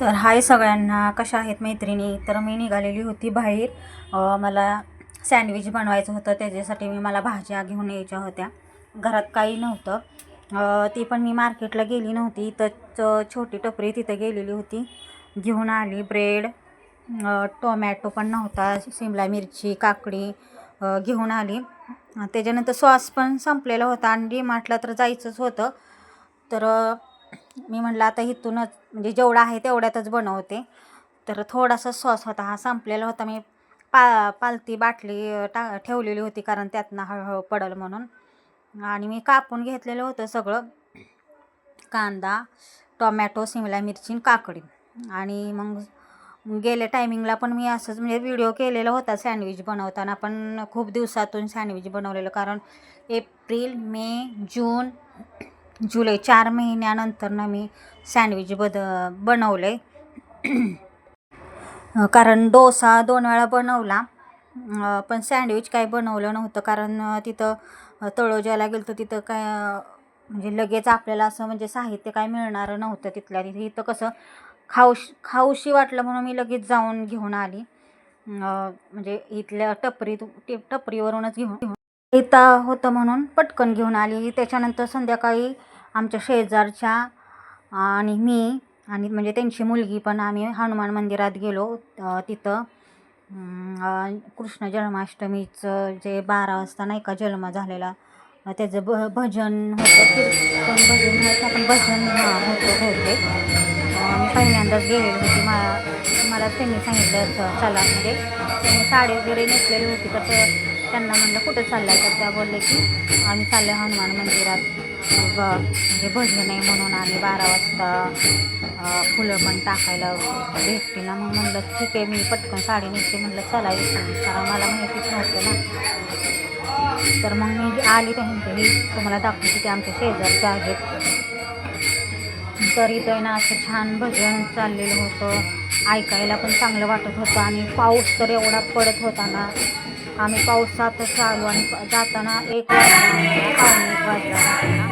तर हाय सगळ्यांना कशा आहेत मैत्रिणी? तर मी निघालेली होती बाहेर. मला सँडविच बनवायचं होतं त्याच्यासाठी मी मला भाज्या घेऊन यायच्या होत्या. घरात काही नव्हतं. ती पण मी मार्केटला गेली नव्हती. तर छोटी टपरी तिथं गेलेली होती. घेऊन आली ब्रेड टोमॅटो पण नव्हता शिमला मिरची काकडी घेऊन आली. त्याच्यानंतर सॉस पण संपलेला होता आणि डीमार्टला तर जायचंच होतं. तर मी म्हटलं आता इथूनच म्हणजे जेवढा आहे तेवढ्यातच बनवते. तर थोडासा सॉस होता हा संपलेला होता. मी पा पालती बाटली टा ठेवलेली होती कारण त्यातनं हळूहळू पडल म्हणून. आणि मी कापून घेतलेलं होतं सगळं. कांदा टोमॅटो शिमला मिरची काकडी. आणि मग गेल्या टायमिंगला पण मी असंच म्हणजे व्हिडिओ केलेला होता सँडविच बनवताना पण खूप दिवसातून सँडविच बनवलेलं कारण एप्रिल मे जून जुलै चार महिन्यानंतरनं मी सँडविच बद बनवले. कारण डोसा दोन वेळा बनवला. पण सँडविच काही बनवलं नव्हतं. कारण तिथं तळोज्याला गेलं तर तिथं काय म्हणजे लगेच आपल्याला असं म्हणजे साहित्य काय मिळणारं नव्हतं तिथल्या तिथे. इथं कसं खाऊश खाऊशी वाटलं म्हणून मी लगेच जाऊन घेऊन आली. म्हणजे इथल्या टपरीत टपरीवरूनच घेऊन इथं होतं म्हणून पटकन घेऊन आली. त्याच्यानंतर संध्याकाळी आमच्या शेजारच्या आणि मी आणि म्हणजे त्यांची मुलगी पण आम्ही हनुमान मंदिरात गेलो. तिथं कृष्ण जन्माष्टमीचं जे बारा वाजता नाही का जन्म झालेला त्याचं भ भजन होतं कीर्तन भजन पण भजन होतं होते. मी पहिल्यांदाच गेलेली होती. मा मला त्यांनी सांगितलं चला म्हणजे त्यांनी साडी वगैरे नेसलेली होती तर ते- त्यांना म्हणलं कुठं चाललाय? तर त्या बोलले की आम्ही चाललो हनुमान मंदिरात. ब म्हणजे भजन आहे म्हणून आम्ही बारा वाजता फुलं पण टाकायला भेटतील ना. मग म्हणलं ठीक आहे मी पटकन साडी नेसते म्हणलं चला कारण मला माहितीच नव्हतं ना. तर मग मी आली त्यांच्या मी तुम्हाला दाखवते की आमच्या शेजारचे आहेत. तर इथं आहे ना असं छान भजन चाललेलं होतं. ऐकायला पण चांगलं वाटत होतं आणि पाऊस तर एवढा पडत होता ना. आम्ही पावसातच आलो आणि जाताना एक वाजता पावणे एक वाजला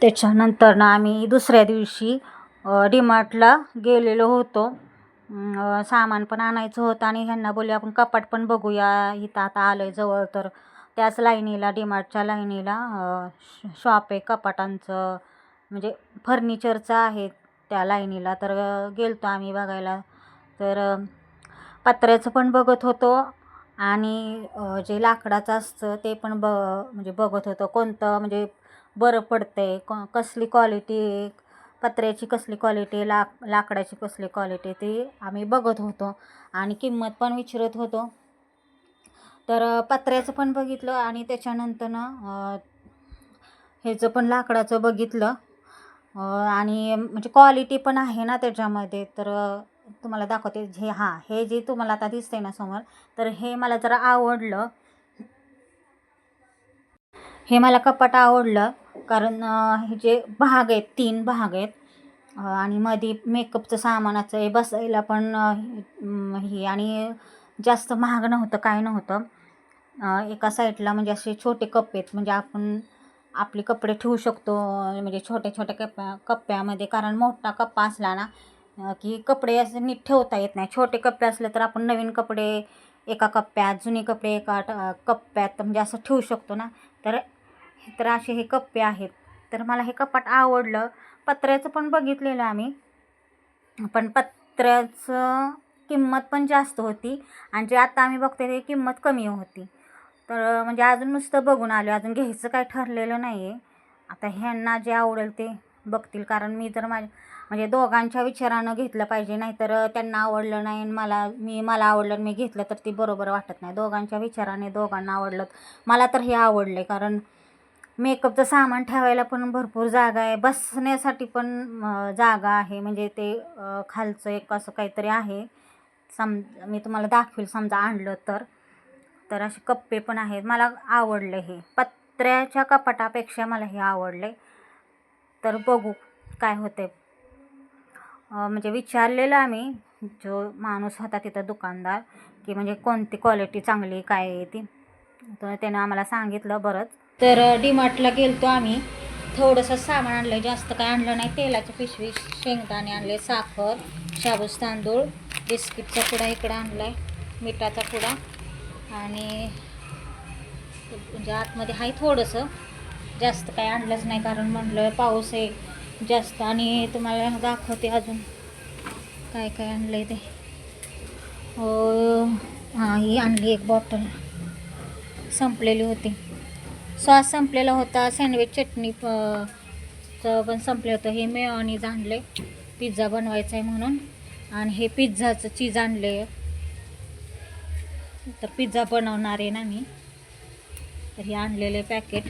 त्याच्यानंतर ना आम्ही दुसऱ्या दिवशी डीमार्टला गेलेलो होतो. सामान पण आणायचं होतं आणि ह्यांना बोलले आपण कपाट पण बघूया इथं आता आलं आहे जवळ. तर त्याच लाईनीला डीमार्टच्या लाईनीला शॉप आहे कपाटांचं म्हणजे फर्निचरचं आहे त्या लाईनीला. तर गेलतो आम्ही बघायला. तर पत्र्याचं पण बघत होतो आणि जे लाकडाचं असतं ते पण ब म्हणजे बघत होतं. कोणतं म्हणजे बरं पडतंय. क कसली क्वालिटी पत्र्याची कसली क्वालिटी लाक लाकडाची कसली क्वालिटी ती आम्ही बघत होतो आणि किंमत पण विचारत होतो. तर पत्र्याचं पण बघितलं आणि त्याच्यानंतरनं ह्याचं पण लाकडाचं बघितलं. आणि म्हणजे क्वालिटी पण आहे ना त्याच्यामध्ये. तर तुम्हाला दाखवते. हे हां हे जे तुम्हाला आता दिसतंय ना समोर तर हे मला जरा आवडलं. हे मला कपाट आवडलं. कारण हे जे भाग आहेत तीन भाग आहेत आणि मध्ये मेकअपचं सामानाचं हे बसायला पण हे आणि जास्त महाग नव्हतं काय नव्हतं. एका साईडला म्हणजे असे छोटे कप आहेत म्हणजे आपण आपले कपडे ठेवू शकतो म्हणजे छोट्या छोट्या कप्प्या कप्प्यामध्ये कारण मोठा कप्पा असला ना की कपडे असे नीट ठेवता येत नाही. छोटे कप्पे असले तर आपण नवीन कपडे एका कप्प्यात जुने कपडे एका ट- कप्प्यात म्हणजे असं ठेवू शकतो ना. तर तर असे हे कप्पे आहेत. तर मला हे कपाट आवडलं. पत्र्याचं पण बघितलेलं आम्ही. पण पत्र्याचं किंमत पण जास्त होती आणि जे आता आम्ही बघते ते किंमत कमी होती. तर म्हणजे अजून नुसतं बघून आलो अजून घ्यायचं काय ठरलेलं नाही आहे आता ह्यांना जे आवडेल ते बघतील. कारण मी तर माझ्या म्हणजे दोघांच्या विचारानं घेतलं पाहिजे. नाहीतर त्यांना आवडलं नाही आणि मला मी मला आवडलं आणि मी घेतलं तर ती बरोबर वाटत नाही. दोघांच्या विचाराने दोघांना आवडलं. मला तर हे आवडलं आहे कारण मेकअपचं सामान ठेवायला पण भरपूर जागा आहे. बसण्यासाठी पण जागा आहे. म्हणजे ते खालचं एक असं काहीतरी आहे. सम मी तुम्हाला दाखवेल समजा आणलं तर. तर असे कप्पे पण आहेत. मला आवडले हे. पत्र्याच्या कपाटापेक्षा मला हे आवडले. तर बघू काय होते. म्हणजे विचारलेलं आम्ही जो माणूस होता तिथं दुकानदार की म्हणजे कोणती क्वालिटी चांगली काय आहे ती. तर त्यानं आम्हाला सांगितलं बरंच. तर डीमार्टला गेलतो आम्ही. थोडंसं सामान आणलं जास्त काय आणलं नाही. तेलाची पिशवी शेंगदाणे आणले साखर शाबूस तांदूळ बिस्किटचा पुडा इकडं आणला आहे मिठाचा पुडा. आणि म्हणजे आतमध्ये आहे थोडंसं. जास्त काय आणलंच नाही कारण म्हणलं पाऊस आहे जास्त. आणि तुम्हाला दाखवते अजून काय काय आणलं आहे ते. हो हां ही आणली एक बॉटल. संपलेली होती. सॉस संपलेला होता सँडविच चटणी प पण संपलं होतं. हे मेयोनीज आणले पिझ्झा बनवायचा आहे म्हणून. आणि हे पिझ्झाचं चीज आणले. तर पिझ्झा बनवणार आहे ना मी. तर हे आणलेले पॅकेट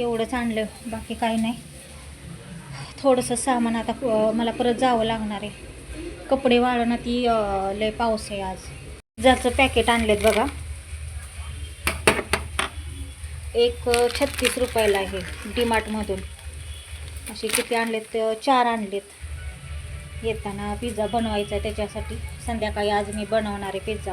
एवढंच आणलं. बाकी काही नाही. थोडंसं सामान आता मला परत जावं लागणार आहे. कपडे वाळणं ती लय पाऊस आहे आज. पिझ्झाचं पॅकेट आणलेत बघा. एक छत्तीस रुपयाला आहे डीमार्टमधून असे किती आणलेत? चार आणलेत. येताना पिझ्झा बनवायचा आहे त्याच्यासाठी. संध्याकाळी आज मी बनवणार आहे पिझ्झा.